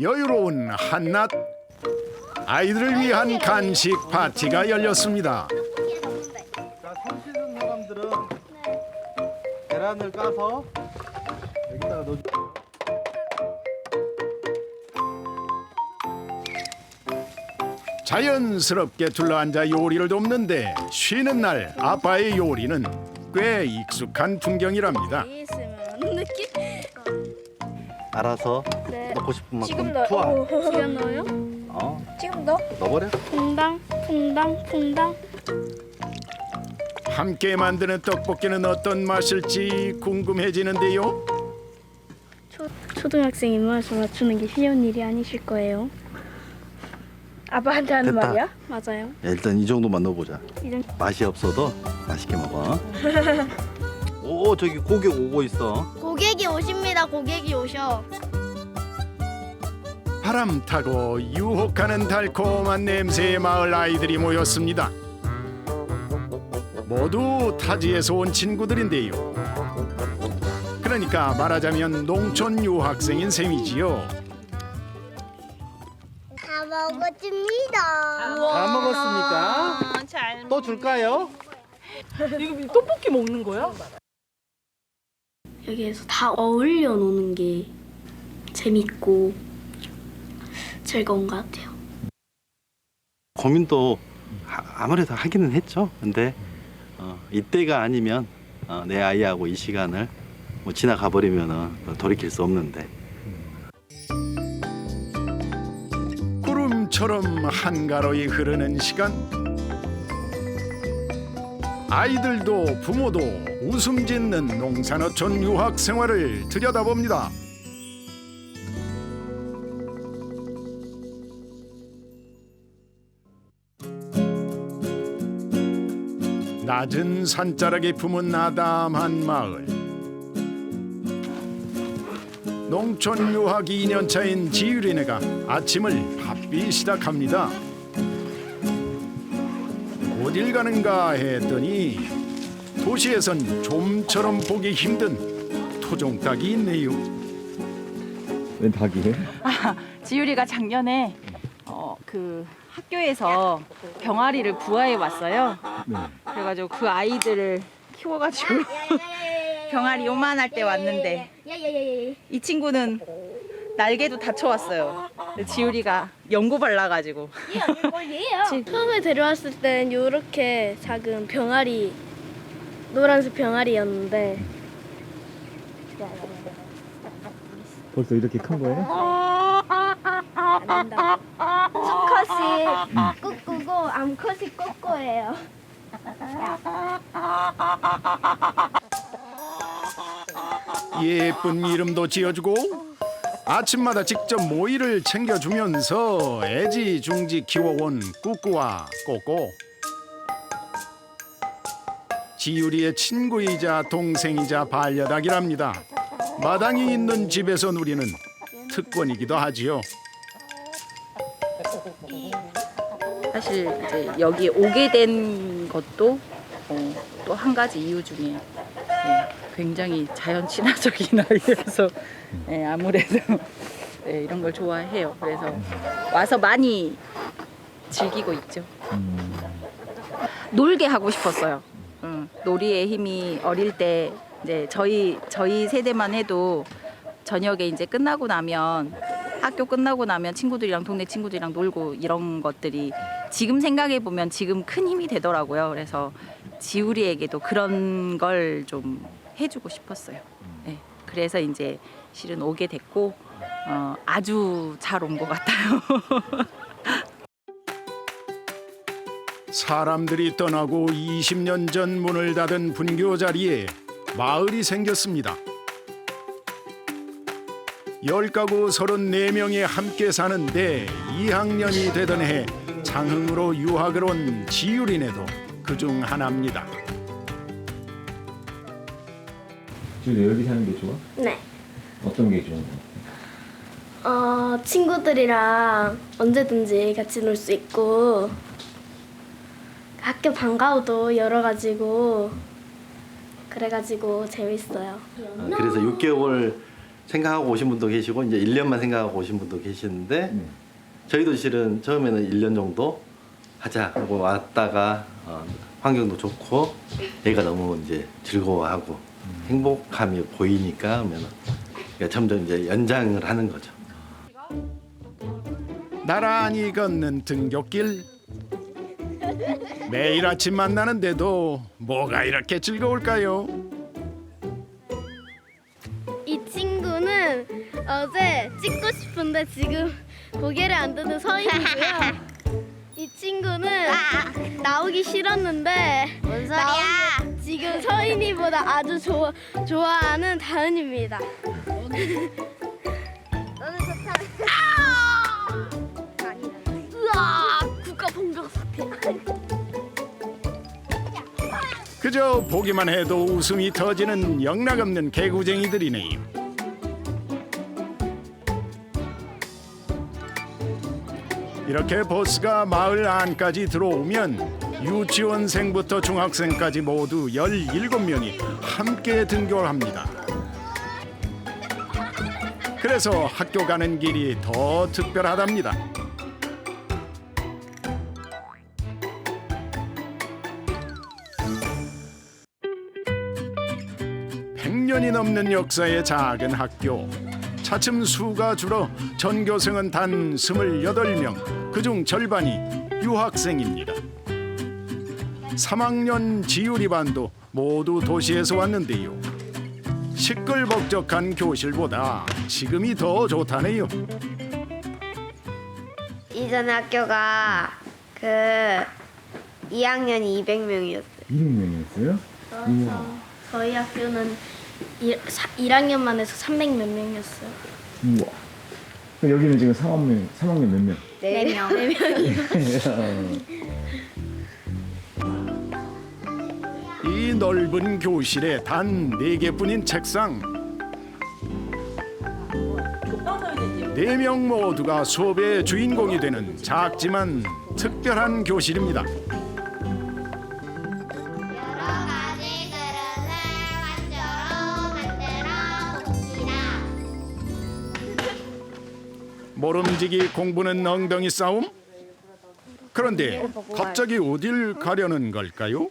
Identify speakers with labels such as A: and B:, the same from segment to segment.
A: 여유로운 한낮 아이들을 위한 간식 파티가 열렸습니다.
B: 자, 손 씻은 사람들은 계란을 까서 여기다가 넣어.
A: 자연스럽게 둘러앉아 요리를 돕는데 쉬는 날 아빠의 요리는 꽤 익숙한 풍경이랍니다.
B: 알아서
C: 네.
B: 넣고 싶은 만큼
C: 지금 넣어.
B: 투하.
C: 오, 지금 넣어요?
B: 어,
C: 지금 넣어?
B: 넣어버려.
C: 퐁당, 퐁당, 퐁당.
A: 함께 만드는 떡볶이는 어떤 맛일지 궁금해지는데요.
C: 초, 초등학생 입맛을 맞추는 게 쉬운 일이 아니실 거예요. 아빠한테 하는
B: 됐다.
C: 말이야? 맞아요.
B: 야, 일단 이 정도만 넣어보자.
C: 이런
B: 맛이 없어도 맛있게 먹어. 오, 저기 고객 오고 있어.
C: 고객이 오십니다. 고객이 오셔.
A: 바람 타고 유혹하는 달콤한 냄새의 마을 아이들이 모였습니다. 모두 타지에서 온 친구들인데요. 그러니까 말하자면 농촌 유학생인 셈이지요.
D: 다 먹었습니다.
B: 다 먹었습니까?
E: 잘
B: 또 줄까요?
E: 이거 떡볶이 먹는 거야?
C: 여기에서 다 어울려 노는 게 재밌고 즐거운 것 같아요.
B: 고민도 하- 아무래도 하기는 했죠. 근데 어, 이때가 아니면 어, 내 아이하고 이 시간을 뭐 지나가 버리면은 돌이킬 수 없는데
A: 구름처럼 한가로이 흐르는 시간. 아이들도 부모도 웃음 짓는 농산어촌 유학 생활을 들여다봅니다. 낮은 산자락에 품은 나담한 마을. 농촌 유학 2년 차인 지유리네가 아침을 바삐 시작합니다. 어딜 가는가 했더니 도시에선 좀처럼 보기 힘든 토종 닭이 있네요.
F: 웬 닭이에요?
E: 지유리가 작년에 어, 그 학교에서 병아리를 부화해 왔어요.
F: 네.
E: 그래가지고 그 아이들을 키워가지고 병아리 요만할 때 왔는데 이 친구는 날개도 다쳐왔어요. 근데 지유리가 연고 발라가지고
C: 처음에 데려왔을 땐 이렇게 작은 병아리 노란색 병아리였는데
F: 벌써 이렇게 큰 거예요?
C: 안 된다. 수컷이 꾸꾸고 암컷이 꼬꼬예요.
A: 예쁜 이름도 지어주고 아침마다 직접 모이를 챙겨주면서 애지중지 키워온 꾸꾸와 꼬꼬 지유리의 친구이자 동생이자 반려닭이랍니다 마당이 있는 집에서 누리는 특권이기도 하지요
E: 사실 이제 여기 오게 된 것도 어, 또한 가지 이유 중에 네, 굉장히 자연 친화적인 아이여서 네, 아무래도 네, 이런 걸 좋아해요. 그래서 와서 많이 즐기고 있죠.
F: 음,
E: 놀게 하고 싶었어요. 응, 놀이의 힘이 어릴 때 이제 저희 저희 세대만 해도 저녁에 이제 끝나고 나면 학교 끝나고 나면 친구들이랑 동네 친구들이랑 놀고 이런 것들이 지금 생각해 보면 지금 큰 힘이 되더라고요. 그래서 지우리에게도 그런 걸 좀 해주고 싶었어요. 네, 그래서 이제 실은 오게 됐고 어, 아주 잘 온 것 같아요.
A: 사람들이 떠나고 20년 전 문을 닫은 분교 자리에 마을이 생겼습니다. 열 가구 34명이 함께 사는데 2학년이 되던 해 장흥으로 유학을 온 지유리네도 그중 하나입니다.
F: 지금 여기 사는 게 좋아?
C: 네.
F: 어떤 게 좋아?
C: 어, 친구들이랑 언제든지 같이 놀 수 있고 학교 방과후도 열어가지고 그래가지고 재밌어요.
B: 어, 그래서 6개월 생각하고 오신 분도 계시고 이제 1년만 생각하고 오신 분도 계시는데
F: 네.
B: 저희도 실은 처음에는 1년 정도 하자 하고 왔다가 어, 환경도 좋고 애가 너무 이제 즐거워하고 행복함이 보이니까 하면 점점 이제 연장을 하는 거죠.
A: 나란히 걷는 등굣길 매일 아침 만나는데도 뭐가 이렇게 즐거울까요?
D: 이 친구는 어제 찍고 싶은데 지금 고개를 안 드는 서인이고요. 이 친구는 나오기 싫었는데 뭔 소리야? 지금 서인이보다 아주 좋아, 좋아하는 다은입니다. 너는 좋다. 으아! 국가 공격 사태.
A: 그저 보기만 해도 웃음이 터지는 영락없는 개구쟁이들이네 이렇게 버스가 마을 안까지 들어오면 유치원생부터 중학생까지 모두 17명이 함께 등교합니다. 그래서 학교 가는 길이 더 특별하답니다. 백 년이 넘는 역사의 작은 학교. 차츰 수가 줄어 전교생은 단 28명, 그중 절반이 유학생입니다. 3학년 지유리 반도 모두 도시에서 왔는데요. 시끌벅적한 교실보다 지금이 더 좋다네요.
G: 이전에 학교가 그 2학년이 200명이었어요.
F: 200명이었어요? 우와.
C: 저희 학교는 1, 1학년만 해서 300 몇 명이었어요.
F: 우와. 그럼 여기는 지금 3학년, 3학년 몇 명?
G: 네 명.
A: 이 넓은 교실에 단 네 개뿐인 책상. 네 명 모두가 수업의 주인공이 되는 작지만 특별한
D: 교실입니다.
A: 모름지기 공부는 엉덩이 싸움? 그런데 갑자기 어딜 가려는 걸까요?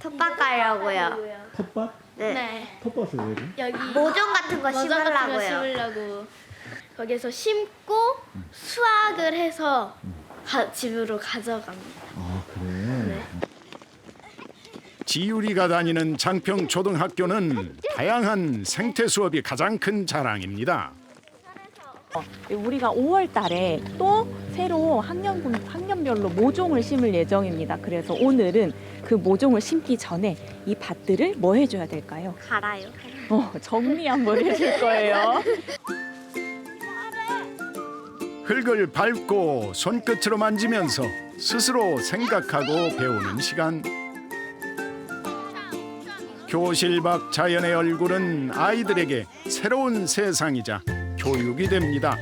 G: 텃밭 가려고요.
F: 텃밭?
G: 네.
C: 네.
F: 텃밭을 왜 해?
C: 여기
G: 모종 같은 거
C: 모종 같은 거
G: 심으려고요.
C: 심으려고 거기서 심고 수확을 해서 가- 집으로 가져갑니다.
F: 아, 그래?
A: 지유리가 다니는 장평 초등학교는 다양한 생태 수업이 가장 큰 자랑입니다.
H: 우리가 5월 달에 또 새로 학년, 학년별로 모종을 심을 예정입니다. 그래서 오늘은 그 모종을 심기 전에 이 밭들을 뭐 해줘야 될까요?
G: 갈아요.
H: 어, 정리 한번 해줄 거예요.
A: 흙을 밟고 손끝으로 만지면서 스스로 생각하고 배우는 시간. 교실 밖 자연의 얼굴은 아이들에게 새로운 세상이자 교육이 됩니다.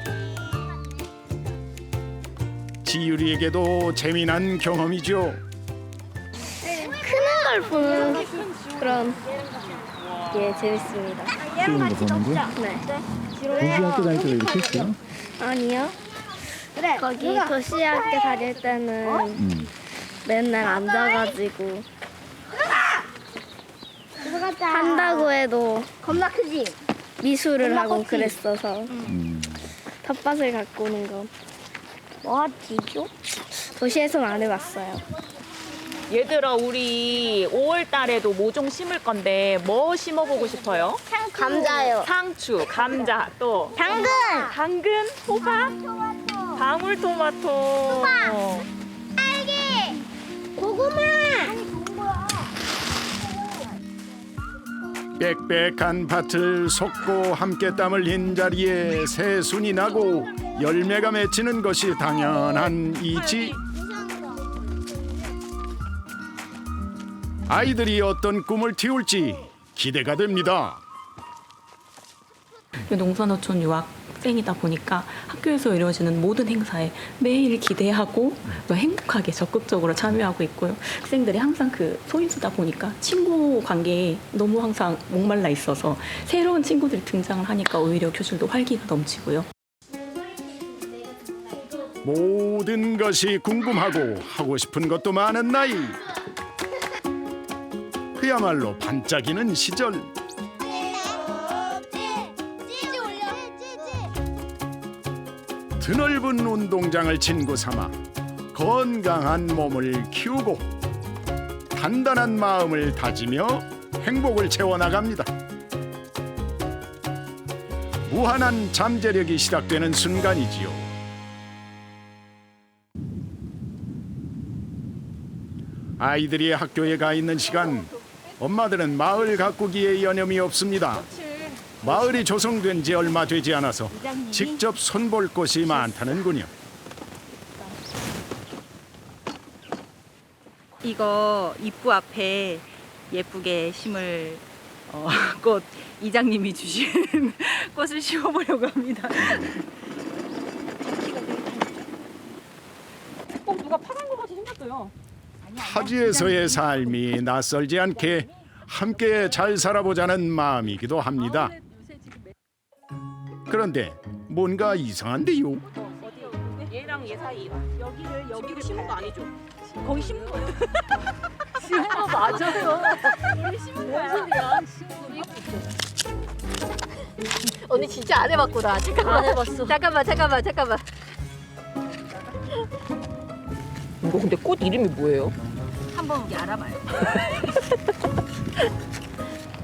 A: 지유리에게도 재미난 경험이죠.
C: 크는 걸 보는 그런 게 재밌습니다.
F: 키우는 거 보는 거?
C: 네.
F: 도시 학교 다닐 때도 이렇게 했어요?
C: 아니요. 거기 도시학교 다닐 때는
F: 음.
C: 맨날 앉아가지고 한다고 해도
D: 겁나 크지?
C: 미술을 하고 그랬어서
F: 음.
C: 텃밭을 갖고 오는 건
D: 뭐하지?
C: 도시에서는 안 해봤어요.
H: 얘들아, 우리 5월 달에도 모종 심을 건데 뭐 심어보고 싶어요?
D: 감자요.
H: 상추, 감자, 또
D: 당근.
H: 당근, 호박, 방울토마토.
D: 고구마.
A: 빽빽한 밭을 솟고 함께 땀을 흰 자리에 새순이 나고 열매가 맺히는 것이 당연한 이치. 아이들이 어떤 꿈을 틔울지 기대가 됩니다.
H: 농산어촌 유학 학생이다 보니까 학교에서 이루어지는 모든 행사에 매일 기대하고 또 행복하게 적극적으로 참여하고 있고요. 학생들이 항상 그 소인수다 보니까 친구 관계에 너무 항상 목말라 있어서 새로운 친구들이 등장을 하니까 오히려 교실도 활기가 넘치고요.
A: 모든 것이 궁금하고 하고 싶은 것도 많은 나이. 그야말로 반짝이는 시절. 드넓은 운동장을 친구 삼아 건강한 몸을 키우고 단단한 마음을 다지며 행복을 채워나갑니다. 무한한 잠재력이 시작되는 순간이지요. 아이들이 학교에 가 있는 시간 엄마들은 마을 가꾸기에 여념이 없습니다. 마을이 조성된 지 얼마 되지 않아서 직접 손볼 곳이 많다는군요.
E: 이거 입구 앞에 예쁘게 심을 어, 꽃 이장님이 주신 꽃을 심어보려고 합니다.
H: 어 누가 파란 거 같이 생겼어요.
A: 타지에서의 삶이 낯설지 않게 함께 잘 살아보자는 마음이기도 합니다. 그런데 뭔가 이상한데요.
H: 얘랑 얘 사이 여기를 여기를 심은 거 아니죠? 거기 심은 거예요. 심은 거 맞아요. 원래 심은 거야. 소리야?
I: 언니 진짜 안 해봤구나. 잠깐만. 안 해봤어. 잠깐만, 잠깐만, 잠깐만.
H: 이거 근데 꽃 이름이 뭐예요?
E: 한번 우리 알아봐요.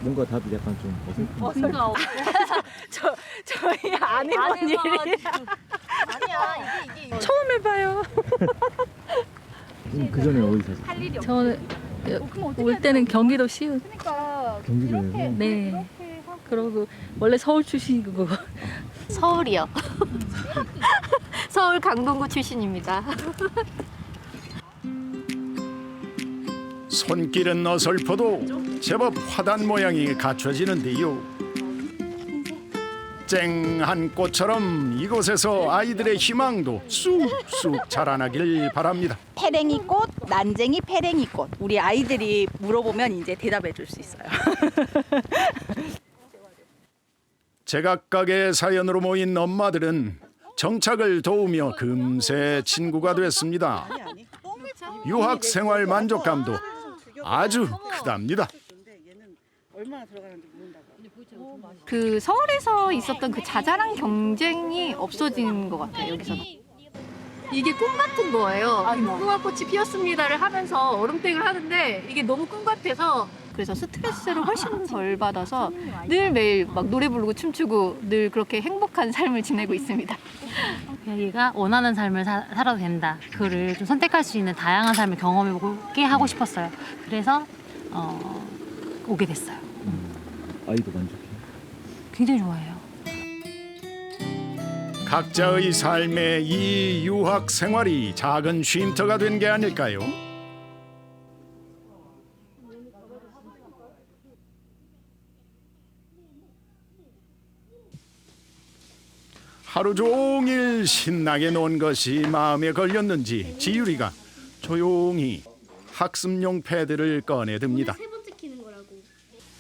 F: 뭔가 다들 약간 좀 어색한.
E: 저 저희 안 해본 일이
I: 아니야, 이게 이게.
H: 처음 해봐요.
F: 그 전에 어디 사셨어요?
J: 저는 올 때는 경기도 시흥.
F: 경기도에서.
J: 네. 그러고 원래 서울 출신이고
I: 서울이요. 서울 강동구 출신입니다.
A: 손길은 어설퍼도 제법 화단 모양이 갖춰지는데요. 쨍한 꽃처럼 이곳에서 아이들의 희망도 쑥쑥 자라나길 바랍니다.
E: 페랭이 꽃, 난쟁이 페랭이 꽃. 우리 아이들이 물어보면 이제 대답해 줄 수 있어요.
A: 제각각의 사연으로 모인 엄마들은 정착을 도우며 금세 친구가 됐습니다. 유학 생활 만족감도 아주 크답니다.
I: 그 서울에서 있었던 그 자잘한 경쟁이 없어진 것 같아요, 여기서는. 이게 꿈 같은 거예요. 무궁화 꽃이 피었습니다를 하면서 얼음땡을 하는데 이게 너무 꿈 같아서 그래서 스트레스를 훨씬 덜 받아서 늘 매일 막 노래 부르고 춤추고 늘 그렇게 행복한 삶을 지내고 있습니다.
J: 여기가 원하는 삶을 사, 살아도 된다. 그거를 좀 선택할 수 있는 다양한 삶을 경험해보게 하고 싶었어요. 그래서 어, 오게 됐어요.
F: 아이도 만족해요.
J: 굉장히 좋아해요.
A: 각자의 삶에 이 유학 생활이 작은 쉼터가 된 게 아닐까요? 하루 종일 신나게 논 것이 마음에 걸렸는지 지유리가 조용히 학습용 패드를 꺼내 듭니다.
C: 세 번째 키는 거라고.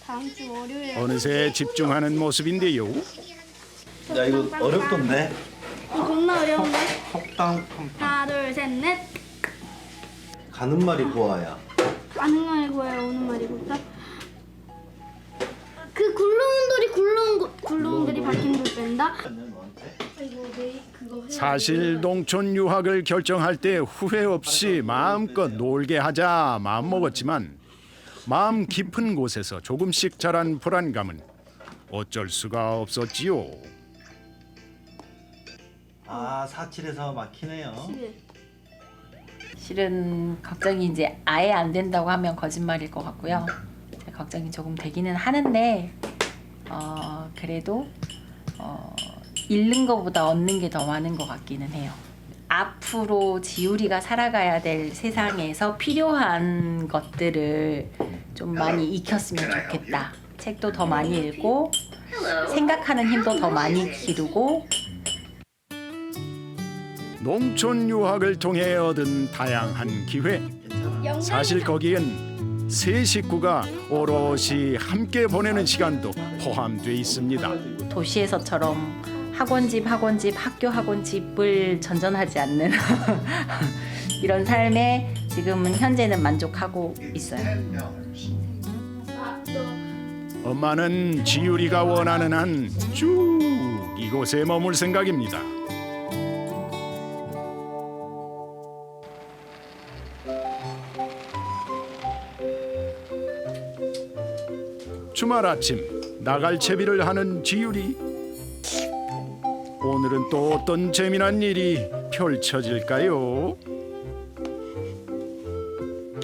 C: 다음 주 월요일에
A: 어느새 집중하는 모습인데요.
B: 야 이거 어렵던데.
C: 겁나 어려운데.
B: 속당
C: 하나 둘 셋 넷.
B: 가는 말이 고와야.
C: 가는 말이고 요 오는 말이고요. 그 굴러온 돌이 굴러온 거, 굴러온 돌이 박힌 돌 뺀다. 해.
A: 사실 농촌 유학을 결정할 때 후회 없이 마음껏 놀게 하자 마음먹었지만 마음 깊은 곳에서 조금씩 자란 불안감은 어쩔 수가 없었지요.
B: 아 사칠에서 막히네요.
K: 실은 걱정이 이제 아예 안 된다고 하면 거짓말일 것 같고요. 걱정이 조금 되기는 하는데 어, 그래도 어, 잃는 것보다 얻는 게 더 많은 것 같기는 해요. 앞으로 지우리가 살아가야 될 세상에서 필요한 것들을 좀 많이 익혔으면 좋겠다. 책도 더 많이 읽고 생각하는 힘도 더 많이 기르고
A: 농촌 유학을 통해 얻은 다양한 기회. 사실 거기엔 세 식구가 오롯이 함께 보내는 시간도 포함돼 있습니다.
K: 도시에서처럼 학원집 학원집 학교 학원집을 전전하지 않는 이런 삶에 지금은 현재는 만족하고 있어요.
A: 엄마는 지유리가 원하는 한 쭉 이곳에 머물 생각입니다. 주말 아침 나갈 채비를 하는 지유리. 오늘은 또 어떤 재미난 일이 펼쳐질까요?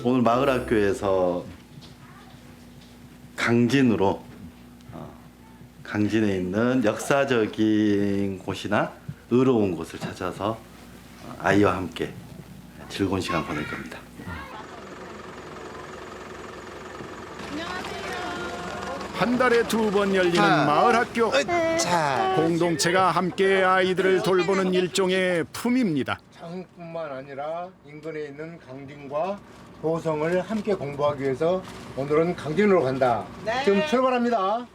B: 오늘 마을 학교에서 강진으로 어, 강진에 있는 역사적인 곳이나 의로운 곳을 찾아서 어, 아이와 함께 즐거운 시간 보낼 겁니다.
A: 한 달에 두 번 열리는 마을 학교 공동체가 함께 아이들을 돌보는 일종의 품입니다.
L: 창뿐만 아니라 인근에 있는 강진과 도성을 함께 공부하기 위해서 오늘은 강진으로 간다. 지금 출발합니다.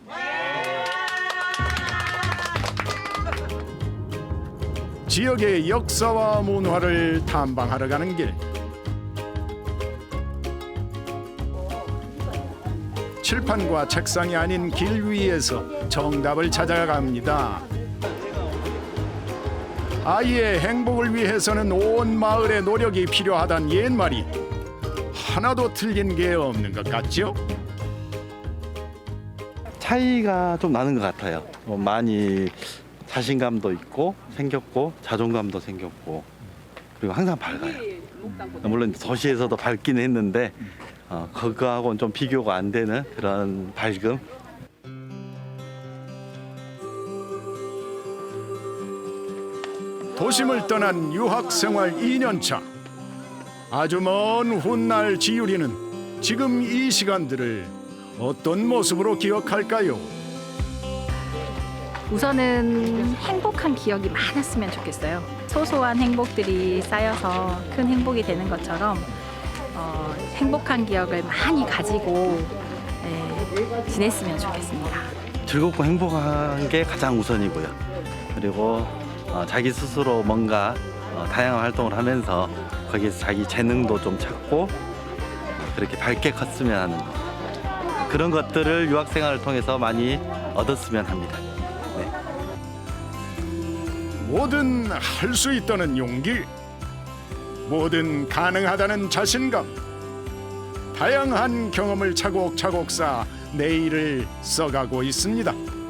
A: 지역의 역사와 문화를 탐방하러 가는 길. 칠판과 책상이 아닌 길 위에서 정답을 찾아갑니다. 아이의 행복을 위해서는 온 마을의 노력이 필요하단 옛말이 하나도 틀린 게 없는 것 같죠?
B: 차이가 좀 나는 것 같아요. 어, 많이 자신감도 있고 생겼고 자존감도 생겼고 그리고 항상 밝아요. 물론 도시에서도 밝긴 했는데 어, 그거하고는 좀 비교가 안 되는 그런 밝음.
A: 도심을 떠난 유학 생활 2년 차. 아주 먼 훗날 지유리는 지금 이 시간들을 어떤 모습으로 기억할까요?
E: 우선은 행복한 기억이 많았으면 좋겠어요. 소소한 행복들이 쌓여서 큰 행복이 되는 것처럼 어, 행복한 기억을 많이 가지고 네, 지냈으면 좋겠습니다.
B: 즐겁고 행복한 게 가장 우선이고요. 그리고 어, 자기 스스로 뭔가 어, 다양한 활동을 하면서 거기에서 자기 재능도 좀 찾고 어, 그렇게 밝게 컸으면 하는 거. 그런 것들을 유학 생활을 통해서 많이 얻었으면 합니다. 네.
A: 뭐든 할 수 있다는 용기, 뭐든 가능하다는 자신감, 다양한 경험을 차곡차곡 쌓아 내일을 써가고 있습니다.